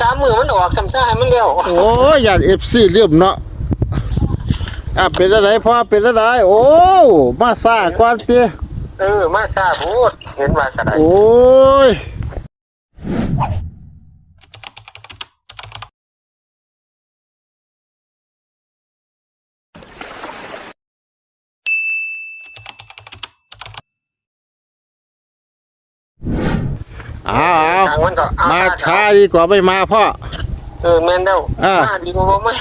สามมือมันออกซ้ำซ่าให้มันเร็วโอ้ยยานเอฟซีเลื่อมเนาะอะเป็นอะไรพ่อเป็นอะไรโอ้มาซ่าก่อนเตี้ยเออมาชาพูดเห็นว่ากระไดโอ้ย เอาเอาทางมันก็เอามาชาช้าดีกว่าไม่มาพ่อ เออแม่นเด้วอ่า มาดีกว่าบ่มา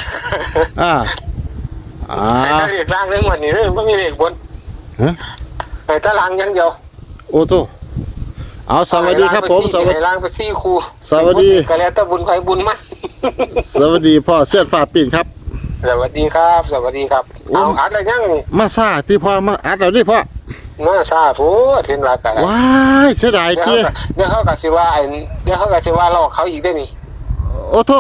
อ่าอ่าไอ้ตาเรียกล่างเรื่องวันนี้เรื่องไม่มีเรียกบนฮะไอ้ตาล่างอยังเดียวโอ้โตเอาสวัสดีครับผมสวัสไอ้ดี ล่างไปซี่ครูสวัสดี ก็แล้วแต่บุญใครบุญมัน สวัสดีพ่อเสื้อฟ้าปิ่นครับ สวัสดีครับ สวัสดีครับโอ้เอาอัดอะไรยังนี่มาซ่าที่พ่อมาอัดเราดิพ่อ มาซาพูดเห็นว่ากระไดว้ายเสียดายเดี๋ยวเตี้ยเขาเดี๋ยวเขาก็สิว่าไอ้เดี๋ยวเขาก็สิว่าลอกเขาอีกได้อนี่โอ้โต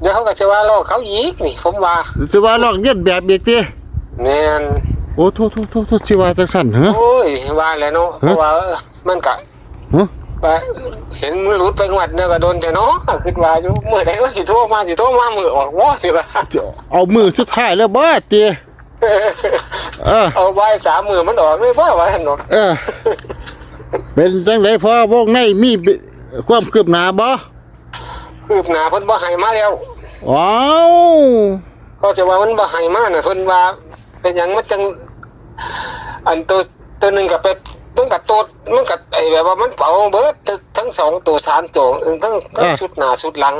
เดี๋ยวเขาก็สิว่าลอกเขาอีกนี่ ผมว่าสิว่าลองเลียนแบบเบียกเตี้ยแม่นโอ้โทโทโทโทสิว่าจังสั่นเหรอโอ้ยว่าแล้วเนาะเพราะว่ามันก็ฮะว่าเห็นมันหลุดไปงวดเนี่ยก็โดนแต่เนาะคิดว่าอยู่เมื่อใดว่าสิโทรมาสิโทรมามือออกว่าสิว่าจะเอามือสุดท้ายแล้วบ่เตี้ย เออ เอาไว้สามมือมันออกเลยว่าว่าหั่นเนาะเออ เป็นจังไดพ่อวงในมีบิความคืบหน้าบ่คืบหน้าเพิ่นบ่ให้มาแล้ว ว้าวก็จะว่ามันบ่ให้มาน่ะเพิ่นว่า เป็นหยังมันจัง อันตัวตัวหนึงก็ไปต้องกับตัวมันกับไอ้แบบว่ามันเป่าเบิดทั้งสองตัวสามตัวเออทั้งทั้งชุดหน้าชุดหลัง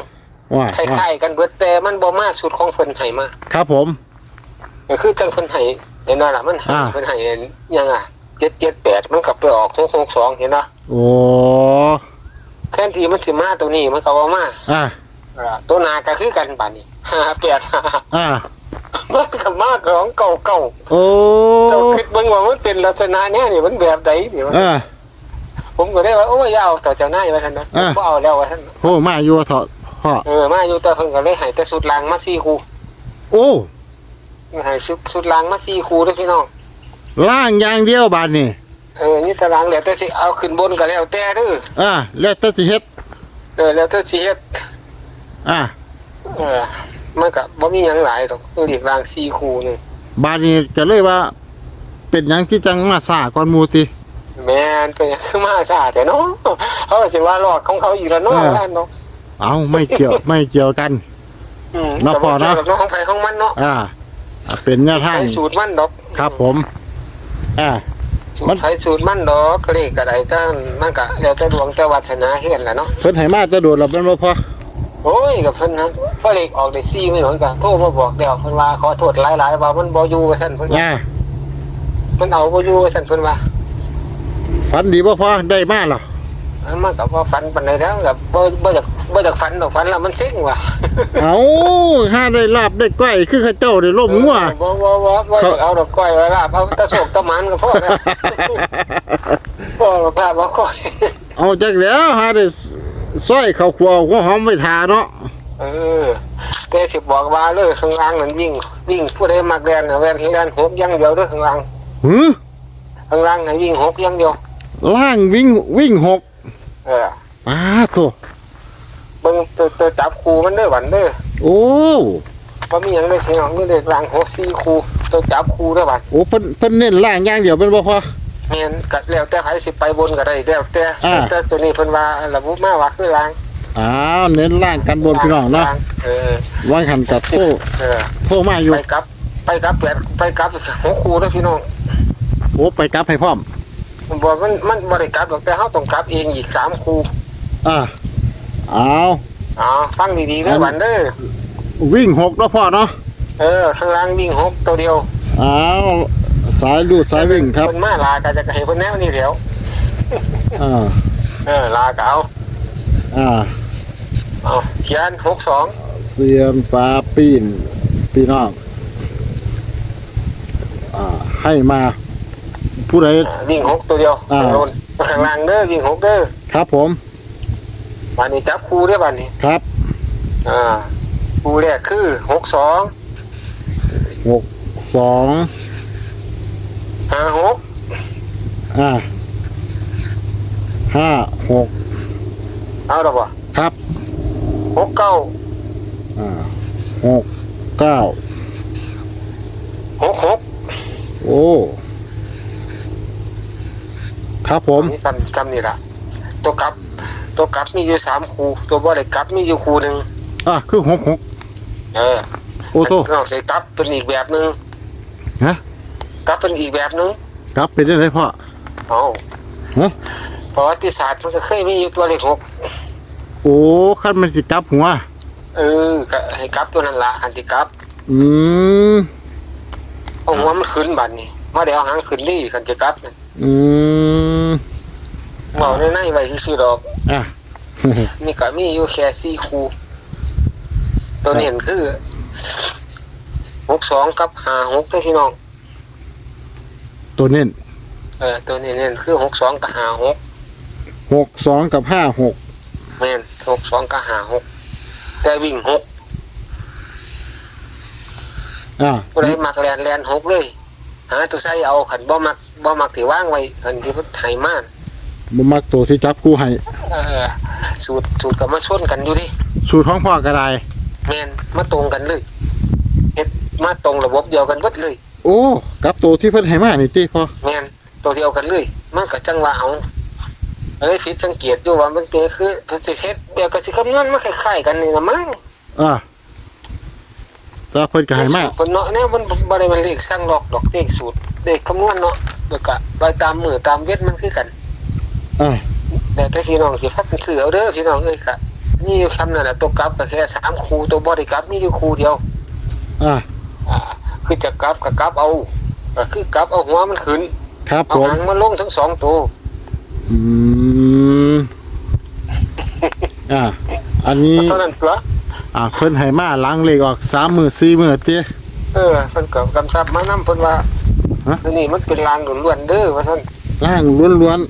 ว้าคล้ายๆกันเบิดแต่มันบ่มาชุดของเพิ่นให้มา ครับผม ก็คือจังเพิ่นให้เห็นว่าล่ะมันให้อ่า เพิ่นให้ยังอะ778มันกลับไปออก262เห็นเนาะโอ้แทนที่มันสิมาตัวนี้มันก็บ่มาอะอ่าตัวหน้าก็คือกันบัดนี้58อะมันก็มาของเก่าๆโอ้เจ้าคิดเบิ่งว่ามันเป็นลักษณะเนี้ยนี่มันแบบใดนี่วะอะ ผมก็ได้ว่าโอ้ยอย่าเอาต่อเจ้านายว่าท่านนะผมอ่า บ่เอาแล้วว่าท่านโหมาอยู่เถอะพ่อเออมาอยู่แต่เพิ่นก็เลยให้แต่สุดลางมาสี่คู่โอ้ ให้สุดสุดลางมาสี่คู่เด้อพี่น้องล่างอย่างเดียวบาดนี่เออนี่ตารางแล้วแต่สิเอาขึ้นบนก็แล้วแต่เด้ออะแล้วแต่สิเฮ็ดเออแล้วแต่สิเฮ็ดอะเออมันก็บ่มีหยังหลายดอกคือเรียกรางสี่คู่นี่บาดนี้ก็เลยว่า เป็นหยังที่จังมาซ่าก่อนหมู่ติแม่นเป็นหยังคือมาซาแต่เนาะเขาก็สิว่าหลอกของเขาอีกแล้วเนาะอ่าว่าเนาะเอาไม่เกี่ยวไม่เกี่ยวกันอืมเนาะแต่พอบ่เนาะเกี่ยวกับน้องของไผของมันเนาะอ่า อะเป็นแนวทางไผสูตรมันดอกครับผม อ่า สูมัตน รไทยสูตรมันดอกก็เลยก็ได้แต่มันก็แล้วแต่ดวงแต่วาสนาเฮ็ดแหละเนาะเพิ่นให้มาแตะโดดแล้วเป็นบ่พอโอ้ยกับเพิ่นนะก็เลขออกได้4มื้อเพิ่นก็โทรมาบอกแล้วเพิ่นว่าขอโทษหลายๆว่ามันบ่อยู่ว่าซั่นเพิ่นว่าอ่ามันเอาบ่อยู่ว่าซั่นเพิ่นว่าฝันดีบ่พอได้มาเหรอเอ้ามันก็บ่ฝันปานใดแล้วก็บ่บ่อยากบ่อยากฝันดอกฝันแล้วมันเซ็งว่ะเอาห้าได้ลาบได้ก้อยคือข้าเจ้าได้ล่มงัวบ่บ่บ่บ่อยากเอาดอกก้อยไว้ลาบเอาแตะโศกตะหมันก็พอแล้วพอแล้วพาบ่ก้อยเอาจักแล้วหาได้ซอยข้าวคั่วหัวหอมไว้ทาเนาะเออแต่สิบอกว่าเลยข้างล่างนั่นวิ่งวิ่งผู้ใดมักแล่นน่ะแล่นให้แล่นหกอย่างเดียวเด้อข้างล่างหือข้างล่างให้วิ่งหกอย่างเดียวล่างวิ่งวิ่งหก เอออ้าตัวเบิ่งตัวตัวจับคูมันเด้อหวันเด้อโอ้บ่มีหยังเลยพี่น้องมีเด็กล่างหกสี่คูตัวจับคูเด้อหวันโอ้เพิ่นเพิ่นเน้นล่างอย่างเดียวเป็นบ่พอ แม่นก็แล้วแต่ใครสิไปบนก็ได้แล้วแต่อ่า แต่ตัวนี้เพิ่นว่าระบุมาว่าคือล่างอ้าวเน้นล่างกันบนพี่น้องเนาะล่เออวางหันกับโทรเออโทรมาอยู่ไปกลับ ไปกลับแปดไปกลับหกคูเด้อพี่น้อง โอ้ไปกลับให้พร้อมผม บอกมันมันบ่ได้กลับหรอกแต่เฮาต้องกลับเองอีกสามคูอ่าเอาอ๋อฟังดีๆเด้อหวันเด้อวิ่งหกเนาะพ่อเนาะเออข้างล่างวิ่งหกตัวเดียวอ้าวสายลูดสายวิ่งครับเพิ่นมาลาก็จะให้เพิ่นแนวนี้แถวอ่าเออลาก็เอาอ่าเอาเขียน62เสียนฟ้าปีนพี่น้องอ่าให้มา ผู้ใดอ่าวิ่งหกตัวเดียวอ่าข้างบนข้างล่างเด้อวิ่งหกเด้อครับผมวันนี้จับคู่เด้อบัดนี้ครับอ่าคู่แรกคือหกสองหกสองห้าหกอ่าห้าหกเอาดอกบ่ครับหกเก้าอ่าหกเก้าหกหกโอ้ ครับผมนี่กันจำนี่ละตัวกลับ ตัวกลับมีอยู่สามคูตัวบ่ได้กลับมีอยู่คูหนึ่งอะคือหกหกเออโอ้โตนอกจากกลับเป็นอีกแบบหนึ่งฮะกลับเป็นอีกแบบหนึ่งกลับเป็นได้ไรพ่อเอาฮะประวัติศาสตร์มันก็เคยมีอยู่ตัวเลขหกโอ้ขั้นมันสิกลับหัวเออก็ให้กลับตัวนั้นละอันที่กลับ อืม เอาหัวมันขึ้นบัดนี่ว่าเดี๋ยวเอาหางขึ้นรี่คันจะกลับน่ะอืมเมาในในไว้ซื่อๆดอก อะ มีก็มีอยู่แค่สี่คูตัวนี้เห็นคือหกสองกับห้าหกเด้อพี่น้อง ตัวเน้นเออตัวนี้เนี่ยคือหกสองกับห้าหกหกสองกับห้าหกแม่นหกสองกับห้าหกแต่วิ่งหก อะผู้ใดมักแลนแลนหกเลยหาตัวใส่เอาขันบ่มักบ่มักที่ว่างไว้ขันที่มันไห้มานบ่มักตัวที่จับคู่ให้เออสูตรสูตรกับมาชนกันอยู่ดิสูตรของพ่อกระไดแม่นมาตรงกันเลยเฮ็ดมาตรงระบบเดียวกันเบิดเลย โอ้กับตัวที่เพิ่นให้มานี่ติพ่อแม่นตัวเดียวกันเลยมันก็จังว่าเอาเอ้ยผิดสังเกตอยู่ว่ามันเป็นคือเพิ่นสิเฮ็ดเดียวก็สิคำนวณมาคล้ายๆกันนี่ละมั้งอะ แตว่าเพิ่นก็ให้มาเพิ่นเนาะเนี่ยมันบ่ได้มันเลขสร้างหรอกดอกเลขสูตรเลขคำนวณเนาะแล้วก็ไปตามมือตามเวทมันคือกันอะแต่ถ้าพี่น้องสิพักกันซื้อเอาเด้อพี่น้องเอ้ยก็มีอยู่คำนั่นแหละตัวกลับก็แค่สามคูตัวบ่ได้กลับมีอยู่คูเดียว อะอ่า คือจะกลับก็กลับเอาก็คือกลับเอาหัวมันขึ้น ครับเอาผมหางมันลงทั้งสองตัว อืมอะอันนี้ เท่านั้นตัว อะเพิ่นให้มาล้างเลขออกสามมือสี่มือเตี้ยเออเพิ่นก็กำชับมานํเพิ่นว่าฮะตัวนี้มันเป็นลางล้วนๆเด้อว่าซั่นล่างล้วน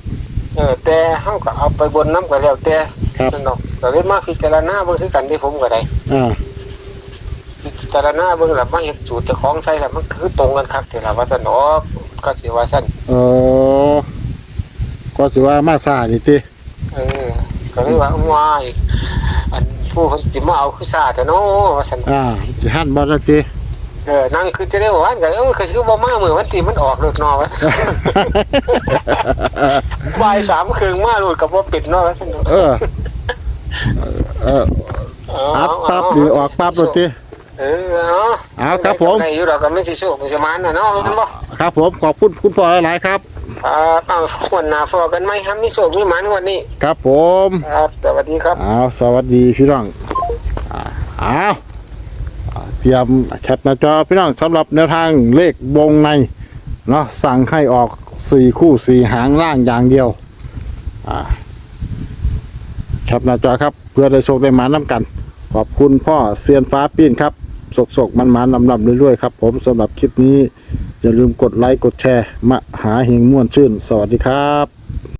เออแต่เฮาก็เอาไปบนน้ำก็แล้วแต่ครับ สนอกก็เลยมาพิจารณาเบิ่งคือกันที่ผมก็ได้ๆอะพิจารณาเบิ่งแล้วมาเฮ็ดสูตรเจ้าของใส่แล้วมันคือตรงกันคักที่ล่ะว่าซั่นเนาะก็สิว่าซั่นเออก็สิว่ามาซานี่ติเออก็เลยว่าว้ายอัน ผู้คนสิมาเอาคือซ่าแต่เนาะว่าซั่นอ่าสิหันบ่ได้ติเออนั่งคือจะได้ว่ากันเออคือคือบ่มามื้อวันที่มันออกรถเนาะว่าซั่นบ่ายสามครึ่งมาโลดก็บ่ปิดเนาะว่าซั่นเนาะเออเอออัพปั๊บนี่ออกปั๊บโดดติเออเอาเอาครับผมได้อยู่ดอกก็ไม่สิโชคไม่สิมานน่ะเนาะแม่นบ่ครับผมขอบคุณคุณพ่อหลายๆครับ อ่าเอาคนหน้าฟอกันไหมครับมีโชคมีหมานกวันนี้ ครับผมครับ สวัสดีครับอ้าวสวัสดีพี่น้องอ่าอ้าวอ่าเตรียมแคปหน้าจอพี่น้องสำหรับแนวทางเลขวงในเนาะสั่งให้ออกสี่คู่สี่หางล่างอย่างเดียวอ่าแคปหน้าจอครับเพื่อได้โชคได้หมาน้ำกัน ขอบคุณพ่อเซียนฟ้าปิ้นครับสกสกมันมันลำลำเรื่อยๆครับ ผมสำหรับคลิปนี้ อย่าลืมกดไลค์กดแชร์มาหาเฮงม่วนชื่น สวัสดีครับ